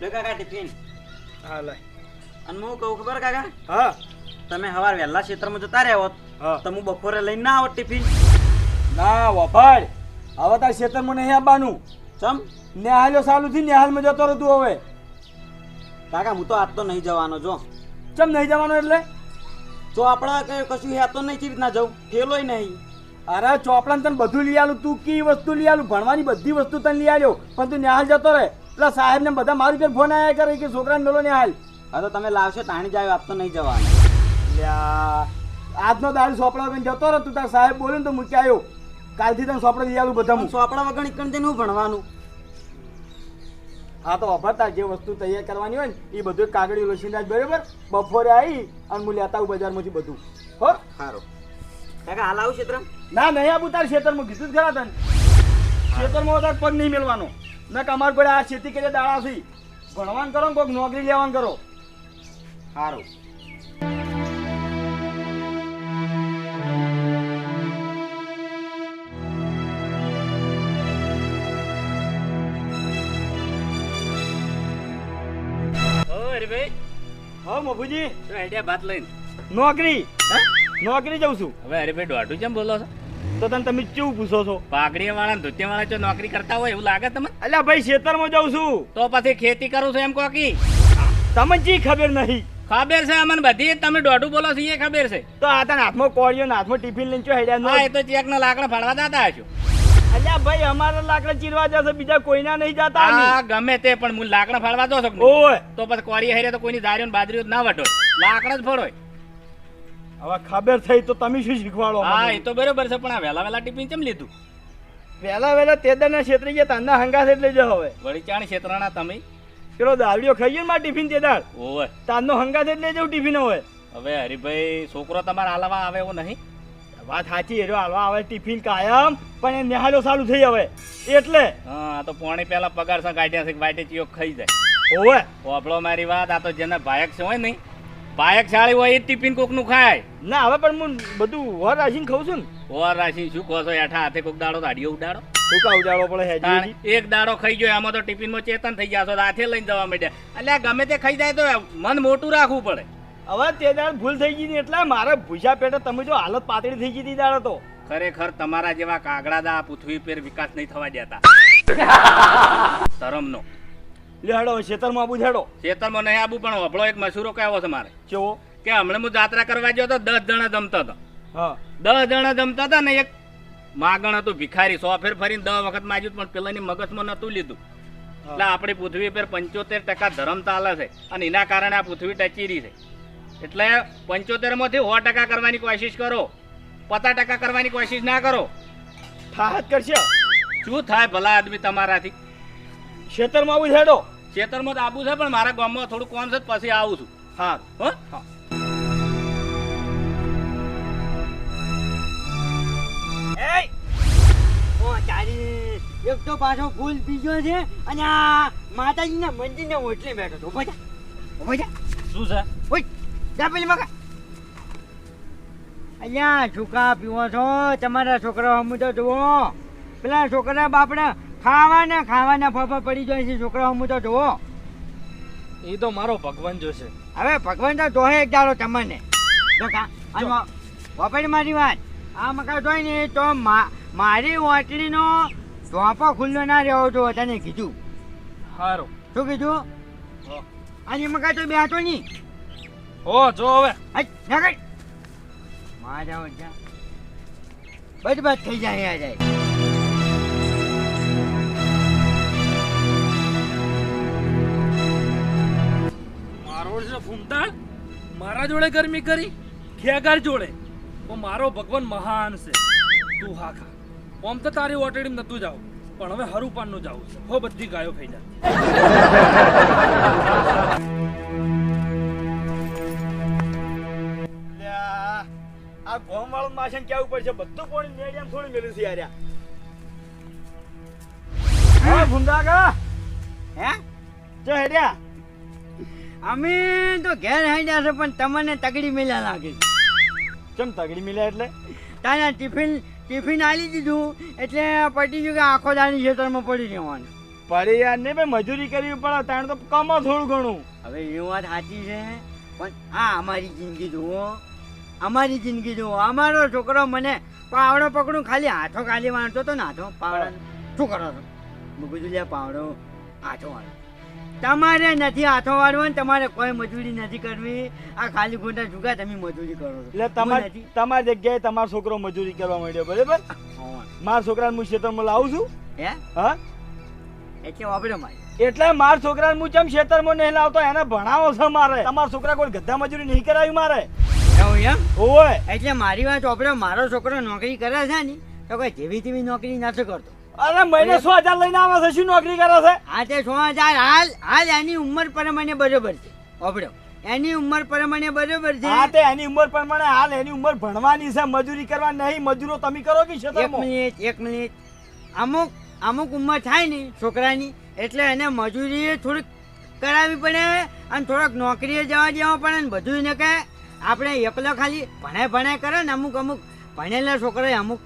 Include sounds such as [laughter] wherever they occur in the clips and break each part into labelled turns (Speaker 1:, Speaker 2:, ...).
Speaker 1: લે કાકા ટિફિન.
Speaker 2: હા લે
Speaker 1: અને હું કહું ખબર કાકા?
Speaker 2: હા.
Speaker 1: તમે સવાર વહેલા ક્ષેત્રમાં જતા રહ્યા હોત
Speaker 2: હા.
Speaker 1: તો હું બપોરે લઈને ના આવત ટિફિન.
Speaker 2: ના વફાડ હવે તાર ક્ષેત્રમાં નહીં આવવાનું.
Speaker 1: ચમ?
Speaker 2: નેહાલ્યો સાલું થી નેહાલમાં જતો રહતું હવે.
Speaker 1: કાકા હું તો આજ તો નહીં જવાનો જો.
Speaker 2: ચમ નહીં જવાનો એટલે?
Speaker 1: જો આપણે કઈ કશું હે તો નહીં કેવી રીતના જવું. થેલોય નહીં.
Speaker 2: અરે ચોપડાને તને બધું લઈ આલું તું કી વસ્તુ લઈ આલું? ભણવાની બધી વસ્તુ તને લઈ આલ્યો પણ તું નેહાલ જતો રહે. એટલે સાહેબ ને બધા મારી પર ફોન આવ્યા કરે કે છોકરાને મેલો નેહાલ
Speaker 1: હા તો તમે લાવશો તાણી જાય આપતો નહીં જવાનું.
Speaker 2: લ્યા આજનો દાડ સોપડા વગર જતો રહે તું તાર સાહેબ બોલ્યો ને તો મૂકી આવ્યો. કાલથી તને સોપડા લઈ આવું બધા
Speaker 1: સોપડા વગર નીકળી જઈને હું ભણવાનું?
Speaker 2: હા તો વાપરતા જે વસ્તુ તૈયાર કરવાની હોય ને એ બધું કાગળી લસીને બરાબર? બપોરે આવી અને હું લેતા આવું બજારમાંથી બધું. હો?
Speaker 1: સારું કાકા હાલ આવું ક્ષેત્ર?
Speaker 2: ના નહીં આબુ તાર ક્ષેત્રમાં. કીધું જ ખરા તને. ક્ષેત્રમાં તાર પગ નહીં મેળવાનો ના તમારે પડે આ ખેતી કરીએ સુધી ભણવાનું કરો ને કોઈક નોકરી લેવાનું કરો.
Speaker 1: સારું
Speaker 2: હા મફુજી.
Speaker 3: આઈડિયા ભાત લઈને?
Speaker 2: નોકરી. નોકરી જઉં છું.
Speaker 3: હવે હરીભાઈ દોઢું કેમ બોલો છો?
Speaker 2: તો તને તમે કેવું પૂછો છો?
Speaker 3: પાઘડી વાળા ધોતિયા વાળા જો નોકરી કરતા હોય એવું લાગે તમને?
Speaker 2: અલ્યા ભાઈ ખેતરમાં જાઉં છું.
Speaker 3: તો પછી ખેતી કરું છું એમ કહો કી
Speaker 2: તમને જી ખબર નહીં?
Speaker 3: ખબર છે અમને બધી તમે દોઢું બોલો છો એ ખબર છે.
Speaker 2: તો આ તને હાથમાં કોળીઓ ને હાથમાં ટિફિન લઈને ચો હેડ્યા
Speaker 3: હા એ તો ચેક ના લાકડા ફાડવા દાતા હશો.
Speaker 2: અલ્યા ભાઈ અમારા લાકડા ચીરવા જશે બીજા કોઈના નહીં જતા
Speaker 3: હા ગમે તે પણ હું લાકડા ફાડવા દો છો
Speaker 2: ઓય.
Speaker 3: તો પછી કોળી હેરે તો કોઈની દારીઓ ને બાજરીઓ ના વટો લાકડા જ ફોડો
Speaker 2: હવે ખબર થઈ તો તમે શું શીખવાડો
Speaker 3: હા એ તો બરોબર છે પણ આ વહેલા વહેલા ટિફિન કેમ લીધું?
Speaker 2: વહેલા વહેલા તેદરના ક્ષેત્રે ગયા તાના હંગાસ એટલે જ હવે.
Speaker 3: વળી ચાણ ક્ષેત્રના તમે?
Speaker 2: પેલો દાવડીઓ ખાઈ ગયો મારા ટિફિન તેદાર
Speaker 3: ઓવે.
Speaker 2: તારનો હંગાસ એટલે જવું ટિફિન હોય
Speaker 3: હવે હરીભાઈ છોકરો તમારા હાલવા આવે એવો નહીં?
Speaker 2: વાત સાચી એરો હાલવા આવે ટિફિન કાયમ પણ એ નિહાળો ચાલુ થઈ હવે. એટલે?
Speaker 3: હા તો પોણી પહેલા પગાર સં કાઢ્યા છે વાટે ચિયો ખાઈ જાય.
Speaker 2: ઓવે.
Speaker 3: ઓપળો મારી વાત આ તો જેને ભાયક છે હોય નહીં. ભાયક શાળી હોય એ ટિફિન કોકનું ખાય.
Speaker 2: ના હવે પણ હું બધું વર રાખીને ખાઉં છું ને.
Speaker 3: વર રાશિ શું કહો છો? એઠા હાથે કોક દાડો દાડીઓ ઉડાડો.
Speaker 2: ભૂકા ઉડાડો પડે હે
Speaker 3: એક દાડો ખાઈ ગયો આમાં તો ટિફિનમાં ચેતન થઈ ગયા છો હાથે લઈને જવા માંડ્યા. એટલે ગમે તે ખાઈ જાય તો મન મોટું રાખવું પડે.
Speaker 2: હવે તે દાડ ભૂલ થઈ ગઈ ને એટલે મારે ભૂસા પેટે તમે જો હાલત પાતળી થઈ ગઈ હતી દાડો તો.
Speaker 3: ખરેખર તમારા જેવા કાગડા દા પૃથ્વી પર વિકાસ નહીં થવા દેતા. [laughs] ધરમનો
Speaker 2: લે હેડો ખેતરમાં આબુ હેડો
Speaker 3: ચેતનમાં નહીં આબુ પણ વભળો એક મસૂરો કહેવો છે મારે.
Speaker 2: કેવો?
Speaker 3: કે હમણાં હું જાત્રા કરવા ગયો તો દસ જણા જમતા હતા.
Speaker 2: હા.
Speaker 3: દસ જણા જમતા હતા ને એક માગણ હતું ભિખારી સો ફેર ફરીને દસ વખત માગ્યું પણ પેલાની મગજમાં નતું લીધું. એટલે આપણી પૃથ્વી પર પંચોતેર ટકા ધર્મ ચાલે છે અને એના કારણે આ પૃથ્વી ટચીરી છે. એટલે પંચોતેરમાંથી સો ટકા કરવાની કોશિશ કરો પચાસ ટકા કરવાની કોશિશ ના કરો.
Speaker 2: થાહત કરશે?
Speaker 3: શું થાય ભલા આદમી તમારાથી?
Speaker 2: ખેતરમાં આબુ હેડો.
Speaker 3: ખેતરમાં તો આવું છે પણ મારા ગામમાં થોડું કોમ છે પછી આવું છું.
Speaker 2: હા?
Speaker 3: હો.
Speaker 1: ઓ એક તો પાછો ફૂલ પીજો છે અને આ માતાજીના મંદિરને ઓટલે બેઠો તો ઊભો જા ઊભો જા.
Speaker 3: શું છે?
Speaker 1: ઓય જા પેલી મકા અહીંયા છોકરા પીવો છો તમારા છોકરા હમુ તો જુઓ. પેલા છોકરા બાપડા ખાવાના ખાવાના ફાફા પડી જાય છે છોકરા હું તો જોવો.
Speaker 2: એ તો મારો ભગવાન જોશે.
Speaker 1: હવે ભગવાન તો જોહે એક દાડો તમને. તો કા વાપરી મારી વાત. આ મકા જોઈ ને તો મારી ઓટલીનો ધોપો ખુલ્લો ના રહેવો તો તને કીધું.
Speaker 2: સારું
Speaker 1: શું કીધું? અને મકા તો બેઠો નહીં
Speaker 2: હો જો હવે.
Speaker 1: ના કર. મારા બધ બધ થઈ જાય આ જાય.
Speaker 4: મારા જોડે ગરમી કરી ખેગાર જોડે. પણ મારો ભગવાન મહાન છે. તું હા ખા. ઓમ તો તારી ઓટડી નતું જાવ પણ હવે હરુપાનનું જાઉં જાવું છે. હો બધી ગાયો ખાઈ જાય
Speaker 2: લ્યા, આ ગોમ વાળું માશન કેવું પડશે બધું પાણી મેડિયમ થોડી મેલું છે યાર. હા ભૂંડા કા
Speaker 1: હે?
Speaker 2: જો હેડ્યા.
Speaker 1: અમે તો ઘેર હાઈડ્યા છે પણ તમને તગડી મિલ્યા લાગે છે.
Speaker 2: કેમ તગડી મિલ્યા એટલે?
Speaker 1: તારા ટિફિન ટિફિન આલી દીધું એટલે પડી ગયું કે આખો દાની ખેતરમાં પડી જવાનું
Speaker 2: પડી યાર નહીં ભાઈ મજૂરી કરવી પડે તાણ તો કમો થોડું ઘણું.
Speaker 1: હવે એ વાત સાચી છે પણ આ અમારી જિંદગી જુઓ અમારી જિંદગી જુઓ. અમારો છોકરો મને પાવડો પકડું ખાલી હાથો ખાલી વાંચતો તો ને હાથો. પાવડા શું કરો છો? મેં કીધું લે પાવડો હાથો વાળો તમારે નથી હાથો વાળવાનું ને તમારે કોઈ મજૂરી નથી કરવી. આ ખાલી ખોટા જુગા તમે મજૂરી કરો છો.
Speaker 2: એટલે તમારે તમારી જગ્યાએ તમારો છોકરો મજૂરી કરવા માંડ્યો બરાબર. મારા છોકરાને હું ખેતરમાં લાવું છું?
Speaker 1: હે?
Speaker 2: હા?
Speaker 1: એટલે વાપરે મારે.
Speaker 2: એટલે મારા છોકરાને હું ચમ ખેતરમાં નહીં લાવતો? એને ભણાવો છે મારે. તમારા છોકરા કોઈ ગધા મજૂરી નહીં કરાવી મારે?
Speaker 1: એમ?
Speaker 2: ઓય
Speaker 1: એટલે મારી વાત ચોપડો મારો છોકરો નોકરી કરે છે ને તો કોઈ જેવી તેવી નોકરી નથી કરતો.
Speaker 2: અરે મહિને સો હજાર લઈને આવે છે શું નોકરી કરે છે?
Speaker 1: આ તે સો હજાર હાલ હાલ એની ઉંમર પ્રમાણે બરોબર છે. ઓબડો એની ઉંમર પ્રમાણે બરોબર છે.
Speaker 2: હા તે એની ઉંમર પ્રમાણે હાલ એની ઉંમર ભણવાની છે મજૂરી કરવા નહીં મજૂરો તમે કરો કે
Speaker 1: એક મિનિટ એક મિનિટ. અમુક અમુક ઉંમર થાય ને છોકરાની એટલે એને મજૂરી થોડીક કરાવવી પડે અને થોડોક નોકરીએ જવા દેવા પડે ને બધું એને કહે આપણે એકલો ખાલી ભણે ભણે કરે ને અમુક અમુક ભણેલા છોકરા અમુક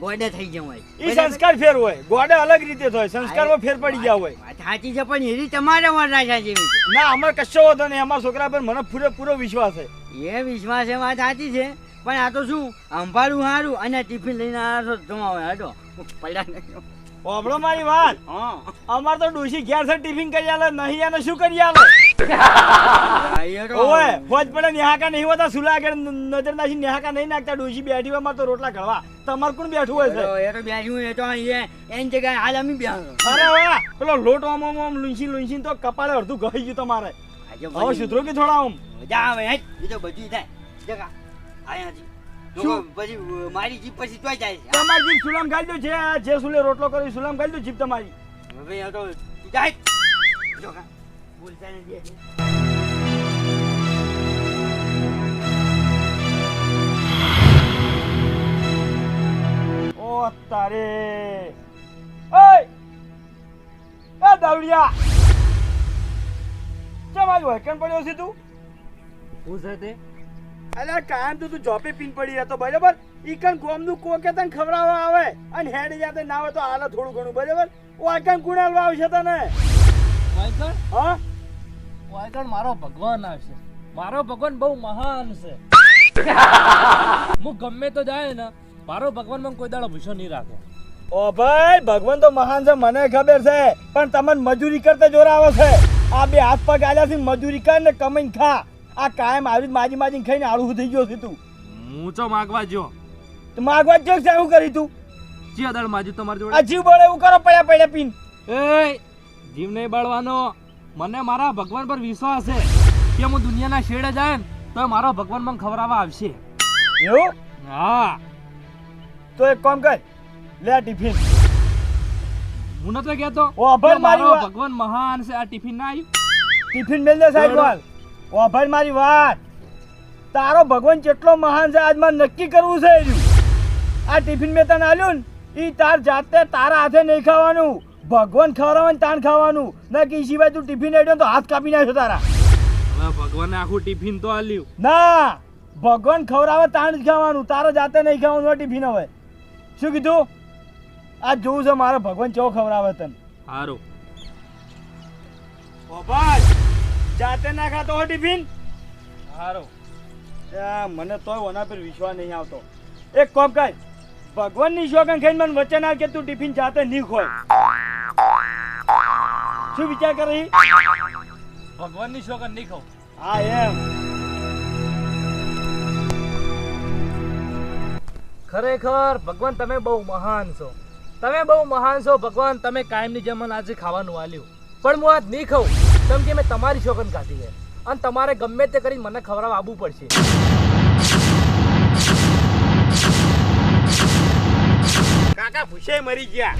Speaker 1: ગોડે થઈ જવું હોય.
Speaker 2: એ સંસ્કાર ફેર હોય. ગોડે અલગ રીતે થાય સંસ્કારમાં ફેર પડી ગયા હોય.
Speaker 1: સાચી છે પણ એની તમારે વરરાજા જેવી છે.
Speaker 2: ના અમારે કશો વાંધો નહીં. અમારા છોકરા પર મને પૂરેપૂરો વિશ્વાસ છે.
Speaker 1: એ વિશ્વાસ એ વાત સાચી છે. પણ આ તો શું? અંભારું સારું અને ટિફિન લઈને આવ્યા છો તો હવે હટો પડ્યા
Speaker 2: ઓબળો મારી વાત.
Speaker 1: હા.
Speaker 2: અમાર તો ડોશી ઘેર છે ટિફિન કરી આલે નહીં અને શું કરી આલે? [laughs]
Speaker 1: એ
Speaker 2: ફોજ પડે નિહાકા નહીં હોતા સુલા આગળ નજર નાખી નિહાકા નહીં નાખતા ડોશી બેઠી હોય તો રોટલા ઘડવા. તમાર કોણ બેઠું હોય છે?
Speaker 1: એ તો બેઠું એ તો અહીંયા એની જગ્યાએ હાલ અમે બેહો.
Speaker 2: અરે વાહ પેલો લોટ ઓમ ઓમ ઓમ લુંછી લુંછી તો કપાળે અડધું ગઈ ગયું તમારે. હવે સુધરો કે થોડા ઓમ
Speaker 1: મજા આવે હે એ તો બધું થાય. જગા? પછી અ, મારી જીપ પછી તોય જાય છે.
Speaker 2: તમારી જીભ સુલામ જે જે સુલે રોટલો કરી સુલામ દો જીભ તમારી.
Speaker 1: હવે તો જાય. જો કા નથી
Speaker 2: તારે. એ દાવડિયા ચમ આજ વૈકણ પડ્યો છે તું?
Speaker 4: હું છે તે?
Speaker 2: કાયમ તો તું જોપે પીન પડી રહેતો બરાબર? ઈ કણ ગોમનું કોકે તને ખવડાવવા આવે. અને હેડ જાતે ના આવે તો હાલે થોડું ઘણું બરાબર? વાકણ કુણાલવા આવશે તને.
Speaker 4: વાયકણ
Speaker 2: હા?
Speaker 4: વાયકણ મારો ભગવાન આવશે. મારો ભગવાન બહુ મહાન છે. [laughs] હું ગમે તો જાય ને મારો ભગવાન મને કોઈ દાડો ભૂસો નહીં રાખે.
Speaker 2: ઓ ભાઈ ભગવાન તો મહાન છે મને ખબર છે પણ તમને મજૂરી કરતા જોર આવે છે. આ બે હાથ પગ આલ્યા છે મજૂરી કર ને કમાઈને ખા. આ કાયમ આવી માજી માજી ખાઈને આળું થઈ ગયો છે તું.
Speaker 4: હું ચો માગવા જો
Speaker 2: તું માગવા જો છે હું કરી તું?
Speaker 4: જી દાડ માજી તમારી જોડે.
Speaker 2: આ જીવ બળે એવું કરો પડ્યા પડ્યા પીન.
Speaker 4: એ જીવ નહીં બળવાનો. મને મારા ભગવાન પર વિશ્વાસ છે કે હું દુનિયાના છેડે જાય તો મારો ભગવાન મને ખવડાવવા આવશે.
Speaker 2: એવું?
Speaker 4: હા.
Speaker 2: તો એક કામ કર લે ટિફિન.
Speaker 4: હું નતો કહેતો
Speaker 2: ઓ, અભય
Speaker 4: કે મારો ભગવાન મહાન છે. આ ટિફિન ના આવ્યું
Speaker 2: ટિફિન મેલ દે સાહેબ ઓ ભાઈ મારી વાત. તારો ભગવાન કેટલો મહાન છે આજમાં નક્કી કરવું છે આ ટિફિન મેં તને આલ્યું ને ઈ તાર જાતે તારા હાથે નહીં ખાવાનું. ભગવાન ખવડાવવાનું તાણ ખાવાનું. ના કે સિવાય તું ટિફિન આડ્યો ને તો હાથ કાપી નાખ્યો તારા.
Speaker 4: ભગવાન આખું ટિફિન તો આલ્યું.
Speaker 2: ના ભગવાન ખવડાવે તાણ જ ખાવાનું. તારે જાતે નહીં ખાવાનું ટિફિન હવે. શું કીધું? આ જોવું છે મારે ભગવાન ચો ખવડાવે તને.
Speaker 4: સારું
Speaker 2: ઓ જાતે ના ખાતો હો ટિફિન?
Speaker 4: સારો
Speaker 2: આ મને તોય ઓના પર વિશ્વાસ નહીં આવતો. એક કોમ કર. ભગવાનની શોખન ખાઈને મને વચન આપ કે તું ટિફિન જાતે નહીં ખોય. શું વિચાર કરે?
Speaker 4: ભગવાનની શોખન નહીં ખાવ.
Speaker 2: હા એમ.
Speaker 4: ખરેખર ભગવાન તમે બહુ મહાન છો. તમે બહુ મહાન છો ભગવાન તમે કાયમની જેમ આજે ખાવાનું આલ્યું. પણ હું આજ નહીં ખાઉં. કેમ કે મેં તમારી શોખન કાઢી છે. અને તમારે ગમે તે કરીને મને ખવડાવવા આવવું પડશે.
Speaker 5: કાકા ભૂસે મરી ગયા.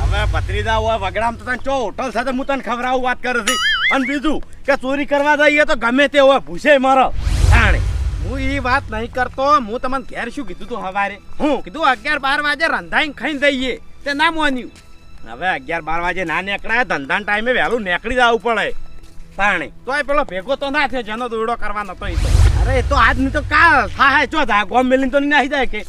Speaker 5: હવે ભત્રીજા હોય વગડામ તો તને ચો હોટલ સાથે હું તને ખવડાવું વાત કરે છે. અને બીજું કે ચોરી કરવા જઈએ તો ગમે તે હોય ભૂસે મરો. તાણે હું એ વાત નહીં કરતો હું તમને ઘેર શું કીધું તું હવારે? હું? કીધું અગિયાર બાર વાગે રંધાઈને ખાઈને જઈએ. તે ના મોન્યું. હવે અગિયાર બાર વાગે ના નીકળાય ધંધાના ટાઈમે વહેલું નીકળી જવું પડે. તાણે તોય પેલો ભેગો તો ના થયો જેનો દોડો કરવાનો તો એ તો. અરે એ તો આજ નહીં તો કા થાય ચો થાય ગોમ મેલીને તો નહીં નાહી જાય કે?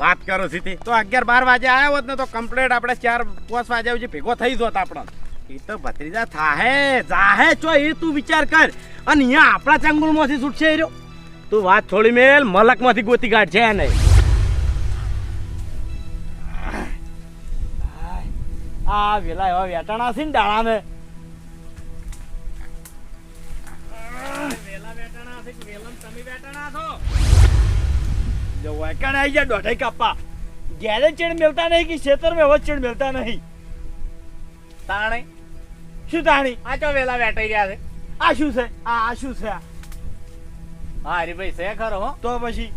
Speaker 5: વાત કરો સીધી. તો અગિયાર બાર વાગે આવ્યા હોત ને તો કમ્પ્લેટ આપણે ચાર, પાંચ વાગ્યા સુધી ભેગો થઈ જોત આપણને એ તો ભત્રીજા થાહે, જાહે ચો એ તું વિચાર કર. અને અહીંયા આપણા ચંગુલમાંથી છૂટશે રહ્યો. તું વાત છોડી મેલ, મલકમાંથી ગોતી કાઢ છે નહીં આ વેલા એવા વેટાણા છે ને ડાળાને.
Speaker 3: વેલા વેટાણા છે વેલમ તમે વેટાણા છો?
Speaker 2: જો વાયકાને આવી જાય દોઢાઈ કાપા ઘેરે ચેડ મેલતા નહીં કે ખેતર મેં હવે ચેડ મેલતા નહીં?
Speaker 3: તાણે?
Speaker 2: શું તાણી?
Speaker 3: આ ચો વેલા વેટાઈ રહ્યા છે.
Speaker 2: આ શું છે? આ આ શું છે? આ?
Speaker 3: હા હરીભાઈ છે ખરો હો.
Speaker 2: તો પછી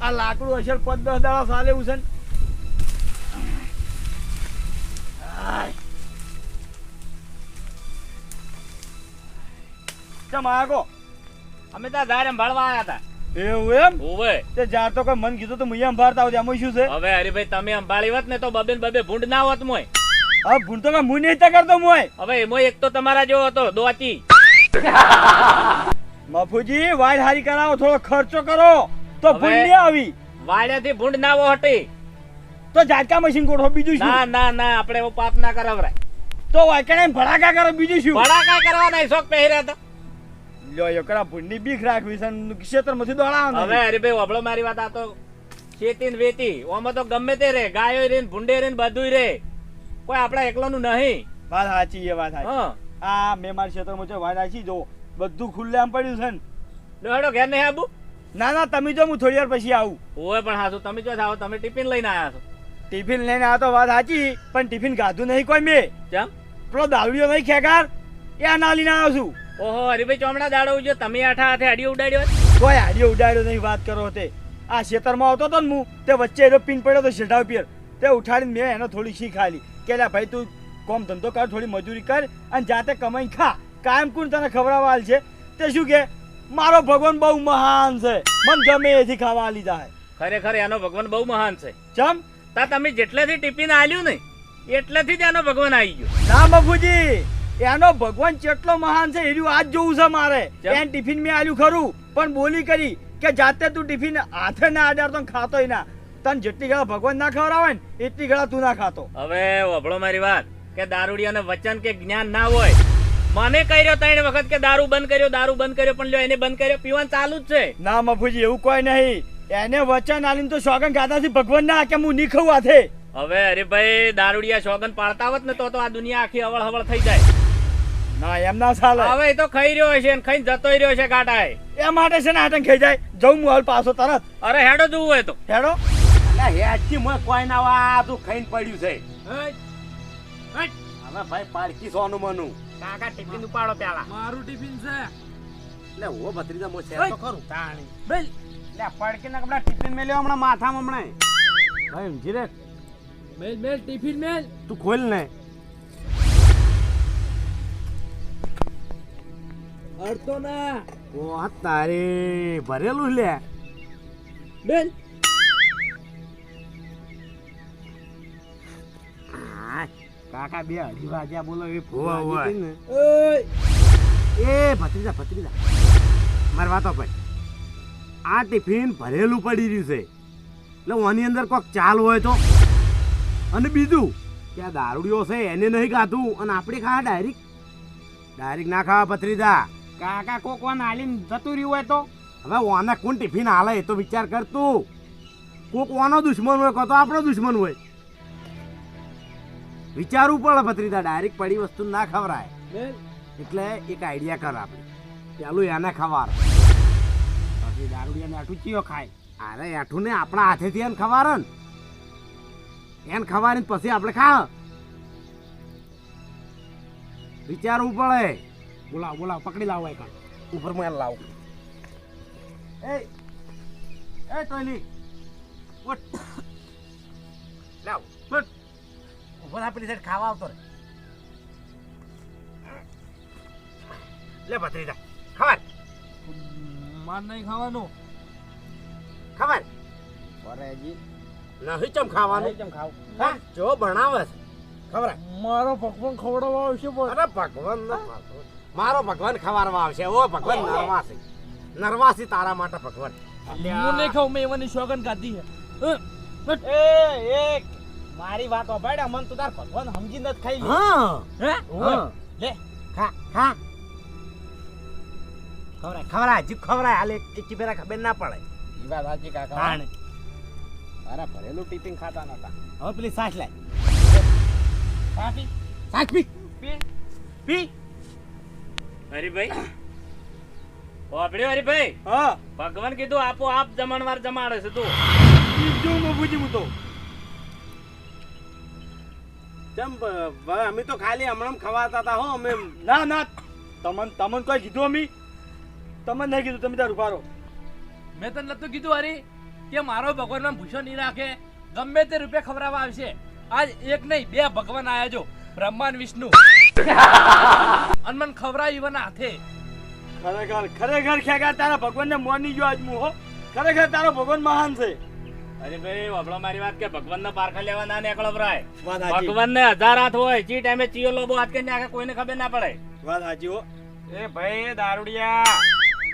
Speaker 2: આ લાકડું હશે પદ દસ દાડા સાલે એવું છે ને. ચમ આગો
Speaker 3: અમે ત્યાં ધારે ભળવા આવ્યા હતા.
Speaker 2: એવું એમ?
Speaker 3: ઓવે
Speaker 2: તે જાર તો કોઈ મન કીધું તો મુયા સંભાળતા આવજે. આમાં શું છે.
Speaker 3: હવે હરીભાઈ તમે અંબાળી હોત ને તો બબે ને બબે ભૂંડ ના હોત મોય
Speaker 2: હવે ભૂલ તો હું નહીં કરતો મોય
Speaker 3: હવે એમાં એક તો તમારા જેવો હતો
Speaker 2: મફુજી [laughs] વાડ હારી કરાવો થોડો ખર્ચો કરો. તો ભૂલ નહીં આવી.
Speaker 3: વાડ્યાથી ભૂંડ ના હટી.
Speaker 2: તો જાટકા મશીન ગોઠવો બીજું
Speaker 3: ના
Speaker 2: શું?
Speaker 3: ના ના આપણે એવો પાપ ના કરાવરાય.
Speaker 2: તો વાયકણે ભડાકા કરો બીજું શું?
Speaker 3: ભડાકા કરવા નહીં શોખ પહેર્યા હતા.
Speaker 2: લ્યો યો ભૂંડી બીક રાખવી છે ક્ષેત્રમાંથી દોડાવવાનું
Speaker 3: હવે હરીભાઈ વભળો મારી વાત આ તો ખેતી ને વેતી. ઓમાં તો ગમે તે રે ગાયો રે ને ભૂંડે રે ને બધુંય રે. કોઈ આપણા એકલાનું નહીં.
Speaker 2: વાત સાચી એ વાત સાચી.
Speaker 3: હા.
Speaker 2: આ મેં મારા ક્ષેત્રમાં છે વાત સાચી. જો બધું ખુલ્લે આમ પડ્યું છે ને.
Speaker 3: હેડો ઘેર નહીં આબુ.
Speaker 2: ના ના તમે જો હું થોડી વાર પછી આવું.
Speaker 3: ઓય પણ હાસુ તમે જો આવો તમે ટિફિન લઈને આયા છો.
Speaker 2: ટિફિન લઈને આ તો વાત સાચી પણ ટિફિન ગાધું નહીં કોઈ મેં.
Speaker 3: કેમ
Speaker 2: પેલો દાવડીઓ નહીં ખેગાર? એ ના લઈને આવ્યો છું.
Speaker 3: ઓહો હરીભાઈ ચોમડા દાડો ઉજ્યો. તમે આઠા હાથે અડી ઉડાડ્યો.
Speaker 2: કોઈ હાડીઓ ઉડાડ્યો નહીં વાત કરો તે. આ ખેતરમાં આવતો હતો ને હું તે વચ્ચે એનો પિન પડ્યો તો શેઢા પિયર. તે ઉઠાડીને મેં એનો થોડી શી ખાલી. કે ભાઈ તું કોમ ધંધો કર થોડી મજૂરી કર અને જાતે કમાઈ ખા. કાયમ કોણ તને ખવડાવવાલ છે? તે શું કે? મારો ભગવાન બહુ મહાન છે. મન ગમે એથી ખાવા લીધા હે
Speaker 3: ખરેખર એનો ભગવાન બહુ મહાન છે.
Speaker 2: ચમ?
Speaker 3: તા તમે જેટલેથી ટિફિન આલ્યું ને એટલેથી જ એનો ભગવાન આવી ગયો.
Speaker 2: ના બાપુજી એનો ભગવાન કેટલો મહાન છે એર્યું આજ જોવું છે મારે? એને ટિફિન મેં આલ્યું ખરું પણ બોલી કરી કે જાતે તું ટિફિન હાથે ના ને ખાતોય ના. તને જેટલી ઘડા ભગવાન ના ખવડાવે ને એટલી ઘડા તું ના ખાતો.
Speaker 3: હવે વભળો મારી વાત કે દારૂડિયાને વચન કે જ્ઞાન ના હોય. મને કર્યો ત્રણ વખત કે દારૂ બંધ કર્યો દારૂ બંધ કર્યો પણ લ્યો એને બંધ કર્યો પીવાનું ચાલુ જ છે.
Speaker 2: ના મફુજી એવું કોઈ નહીં. એને વચન આલીને તો સોગન ખાતાથી ભગવાન ના કે હું નીખવું આથે
Speaker 3: હવે અરે ભાઈ દારૂડિયા સોગન પાડતા હોત ને તો તો આ દુનિયા આખી અવળ હવળ થઈ જાય.
Speaker 2: ના એમ ના ચાલે.
Speaker 3: હવે તો ખાઈ રહ્યો છે ને ખાઈને જતો રહ્યો છે કાટાય
Speaker 2: એ માટે છે ને આટન ખાઈ જાય. જઉં હું હાલ પાછો તરત.
Speaker 3: અરે હેડો જવું હોય તો.
Speaker 2: હેડો.
Speaker 5: એટલે હેડથી મોય કોઈ ના આ તું ખાઈને પડ્યું છે. હવે ભાઈ પાડકી સોનું મનું
Speaker 3: કાકા ટિફિન ઉપાડો પેલા.
Speaker 4: મારું ટિફિન છે.
Speaker 5: એટલે ઓ ભત્રીજા મો શેર તો કરું. તાણી.
Speaker 4: બેલ.
Speaker 5: એટલે પડકી ના કપડા ટિફિન મેલ્યો હમણાં માથામાં હમણાં. ભાઈ જીરે રે
Speaker 4: મેલ મેલ ટિફિન મેલ.
Speaker 5: તું ખોલ ને.
Speaker 4: અડતો ના.
Speaker 5: ઓ તારે ભરેલું લે.
Speaker 4: બેન.
Speaker 5: કાકા બે અઢી વાગ્યા બોલો એ. એ ભત્રીજા ભત્રીજા. મારી વાતો ભાઈ આ ટિફિન ભરેલું પડી રહ્યું છે. એટલે આની અંદર કોક ચાલ હોય તો. અને બીજું કે આ દારૂડિયો છે એને નહીં ખાધું. અને આપણે ખાવા ડાયરેક્ટ. ડાયરેક્ટ ના ખાવા ભત્રીજા. કાકા કોક વાન હાલીને જતું રહ્યું હોય તો? હવે ઓને કોણ ટિફિન હાલે એ તો વિચાર કર તું. કોક ઓનો દુશ્મન હોય તો આપણો દુશ્મન હોય. વિચારવું પડે ભત્રીતા ડાયરેક્ટ પડી વસ્તુ ના ખવરાય. એટલે એક આઈડિયા કર આપણે પેલું એને ખવાર પછી દારૂડિયાને આઠું ચિયો ખાય. અરે આઠું ને આપણા હાથેથી એને ખવાર ને એને ખવારીને પછી આપણે ખા વિચારવું પડે. બોલાવ બોલાવ પકડી લાવો એક ઉપરમાં લાવ. એ એ ટોયલી ઉઠ. લાવ. ઉઠ. ઉપર આપણી સાઈડ ખાવા આવતો રે લે ભત્રીજા ખબર?
Speaker 4: માર નહીં ખાવાનું.
Speaker 5: ખબર?
Speaker 1: ઓરેજી
Speaker 5: નહીં ચમ ખાવાનું?
Speaker 1: ચમ ખાવ.
Speaker 5: હા જો ભણાવે છે. ખબર?
Speaker 4: મારો ભગવાન ખવડાવવા આવશે
Speaker 5: અરે ભગવાન ના મારો ભગવાન ખવારવા આવશે. ઓ ભગવાન નરવાસી. નરવાસી તારા માટે ભગવાન.
Speaker 4: હું નહીં ખાઉં મેં એવાની શોગન ખાધી છે.
Speaker 2: એ એક. મારી વાત ઓભાડ અમન તું તાર ભગવાન સમજી નથી ખાઈ લે.
Speaker 5: હા.
Speaker 2: લે.
Speaker 5: ખા ખા. ખવરાય ખવરાય હજી ખવરાય. હાલે એક ચીપેરા ખબર ના પડે.
Speaker 2: ઈ વાત સાચી કાકા.
Speaker 5: હાણ
Speaker 2: મારા ભરેલું ટિફિન ખાતા નતા.
Speaker 5: હવે પેલી સાસ લાય. સાસ પી.
Speaker 2: પી.
Speaker 5: પી.
Speaker 3: હરીભાઈ? [coughs] વાપડ્યો હરીભાઈ?
Speaker 2: હા.
Speaker 3: ભગવાન કીધું આપો આપ જમણવાર જમાડે છે તું.
Speaker 2: બીજું હું તો
Speaker 5: અમે તો ખાલી હમણાં ખવાતા હતા હો અમે
Speaker 2: ના ના તમને તમને કોઈ કીધું અમી? તમને નહીં કીધું તમે તાર ઉભારો.
Speaker 4: મેં તને નતું કીધું હરી કે મારો ભગવાન મને ભૂસો નહીં રાખે. ગમે તે રૂપિયા ખવડાવવા આવશે. આજ એક નહીં બે ભગવાન આવ્યા જો. બ્રહ્માન વિષ્ણુ. [laughs] અને મને ખવડાવી ઈવન હાથે.
Speaker 2: ખરેખર ખરેખર ખેગા તારા ભગવાનને મોની જો આજ હું હો. ખરેખર તારો ભગવાન મહાન છે.
Speaker 3: અરે ભાઈ વાપડો મારી વાત કે ભગવાનના પારખા લેવા ના નીકળો ભરાય. ભગવાનને હજાર હાથ હોય ચી ટાઈમે ચિયો લોબો હાથ કરીને નાખે કોઈને ખબર ના પડે.
Speaker 5: વાત સાચી હો.
Speaker 2: એ ભાઈ દારૂડિયા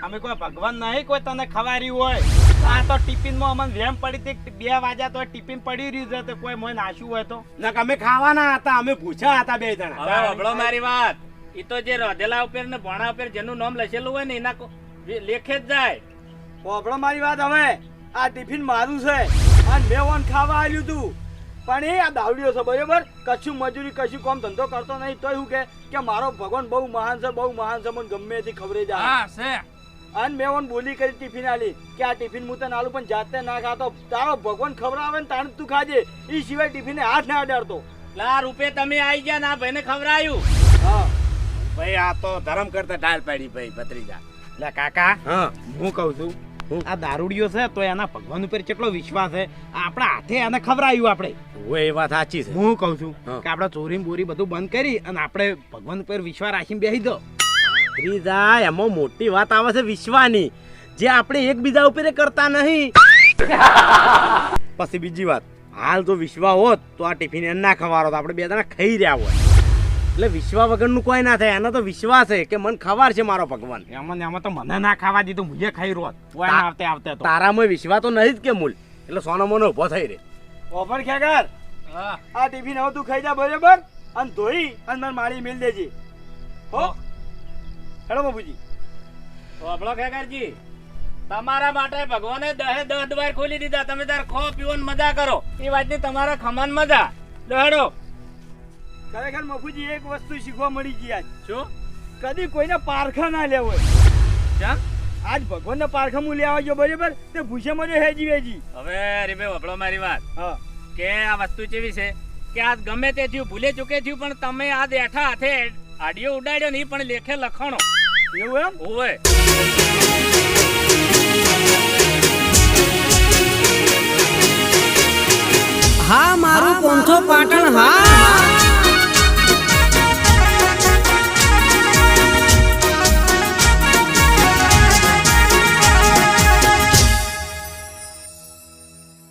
Speaker 2: અમે કોઈ ભગવાન નહીં કોઈ તને ખવારી હોય. આ તો ટિફિનમાં અમને વેમ પડી હતી બે વાગ્યા તો ટિફિન પડી રહ્યું છે તો કોઈ મોય નાશ્યું હોય તો.
Speaker 5: ના અમે ખાવાના હતા અમે ભૂખ્યા હતા બે જણા.
Speaker 3: હવે મારી વાત. એ તો જે રોધેલા ઉપર ને ભણા ઉપર જેનું નામ લખેલું હોય ને એના લેખે જ જાય.
Speaker 2: હોભળો મારી વાત હવે આ ટિફિન મારું છે. અને મેં ઓન ખાવા આવ્યું તું. પણ એ આ દાવડીઓ છે બરોબર? કશું મજૂરી કશું કામ ધંધો કરતો નહીં તો હું કે કે મારો ભગવાન બહુ મહાન છે બહુ મહાન છે મને ગમે તે ખબરે જાય
Speaker 4: હા છે.
Speaker 2: અને મેં ઓન બોલી કરી ટિફિન આલી કે આ ટિફિન હું તને આલું પણ જાતે ના ખાતો. તારો ભગવાન ખવડાવે ને તાણ તું ખાજે. એ સિવાય ટિફિને હાથ ના અડાડતો.
Speaker 3: લા રૂપે તમે આવી ગયા ના ભાઈને ખવડાયું.
Speaker 2: હા.
Speaker 5: ભાઈ આ તો ધરમ કરતા ટાળ પાડી ભાઈ ભત્રીજા.
Speaker 2: લે કાકા
Speaker 5: હા.
Speaker 2: હું કહું છું આ દારૂડિયો છે તો એના ભગવાન ઉપર કેટલો વિશ્વાસ છે? આપણા હાથે એને ખવડાવ્યું આપણે.
Speaker 5: હોય એ વાત સાચી છે.
Speaker 2: હું કહું છું કે આપણે ચોરી બોરી બધું બંધ કરી અને આપણે ભગવાન ઉપર વિશ્વાસ રાખીને બેસી દો
Speaker 5: ભત્રીજા એમાં મોટી વાત આવે છે વિશ્વાની. જે આપણે એકબીજા ઉપર કરતા નહીં. પછી બીજી વાત હાલ જો વિશ્વા હોત તો આ ટિફિન એને ના ખવારો તો આપણે બે જણા ખાઈ રહ્યા હોય. એટલે વિશ્વા વગરનું કોઈ ના થાય એનો તો વિશ્વાસ છે કે મન ખવાર છે મારો ભગવાન.
Speaker 2: એમાં એમાં તો મને ના ખાવા દીધું મુજે ખાઈ રોત. કોઈ ના આવતે આવતે તો.
Speaker 5: તારામાં વિશ્વા તો નહીં જ કે મૂલ. એટલે સોનો મોનો ઊભો થઈ રે
Speaker 2: ઓફર ખેગર?
Speaker 4: હા.
Speaker 2: આ ટિફિન હવે તું ખાઈ જા બરાબર? અને ધોઈ અને મને મારી મેલ દેજે. હો. હેડો બાપુજી.
Speaker 3: વાપડો ખેકરજી તમારા માટે ભગવાને દહે દહ દ્વાર ખોલી દીધા. તમે તાર ખો પીવો મજા કરો. એ વાતની તમારા ખમાન મજા. દોડો
Speaker 2: ખરેખર મફુજી એક વસ્તુ શીખવા મળી ગઈ આજ.
Speaker 3: શું?
Speaker 2: કદી કોઈને પારખા ના લેવો
Speaker 3: ચાલ
Speaker 2: આજ ભગવાનને પારખા હું લેવા ગયો બરાબર? તે ભૂસે મને હેજી વેજી.
Speaker 3: હવે અરે ભાઈ વપડો મારી વાત.
Speaker 2: હા.
Speaker 3: કે આ વસ્તુ કેવી છે? કે આજ ગમે તે થયું ભૂલે ચૂકે થયું પણ તમે આ બેઠા હાથે આડિયો ઉડાડ્યો નહીં પણ લેખે લખણો.
Speaker 2: એવું એમ?
Speaker 3: ઓવે
Speaker 6: હા મારું પોંથો પાટણ હા.